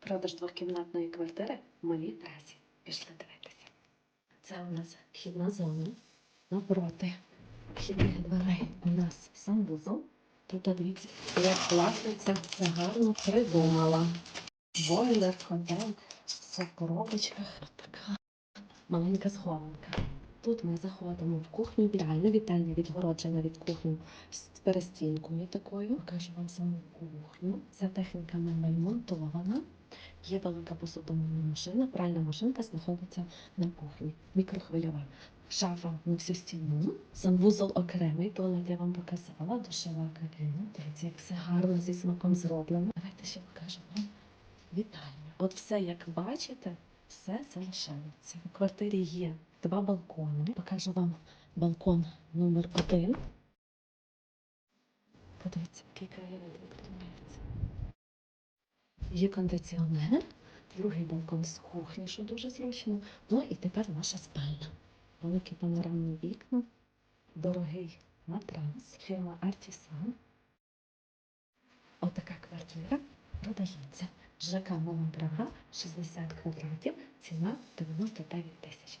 Продаж двохкімнатної квартири в малій трасі. Пішли дивитися. Це у нас вхідна зона. Навпроти вхідних дверей у нас санвузол. Тут дивіться, як власниця це гарно придумала. Бойлер, котел, все в коробочках. Така маленька схованка. Тут ми заходимо в кухню, вітальню, вітальня відгороджена від кухні з перестінкою такою. Покажу вам саму кухню. Ця техніка нами монтована. Є велика посудомийна машина, пральна машинка знаходиться на кухні. Мікрохвильова. Шафа на всю стіну. Санвузол окремий, туалет я вам показала, душова кабіна. Дивіться, як все гарно зі смаком зроблено. Давайте ще покажу вам вітальню. От все, як бачите, все залишається. У квартирі є два балкони. Покажу вам балкон номер один. Подивіться, який краєвид відкривається. Є кондиціонер, другий балкон з кухні, що дуже зручно. Ну і тепер наша спальня. Великі панорамні вікна, дорогий матрас, фірма Artisan. Отака квартира продається. ЖК Нова Прага, 60 квадратів, ціна 99 тисяч.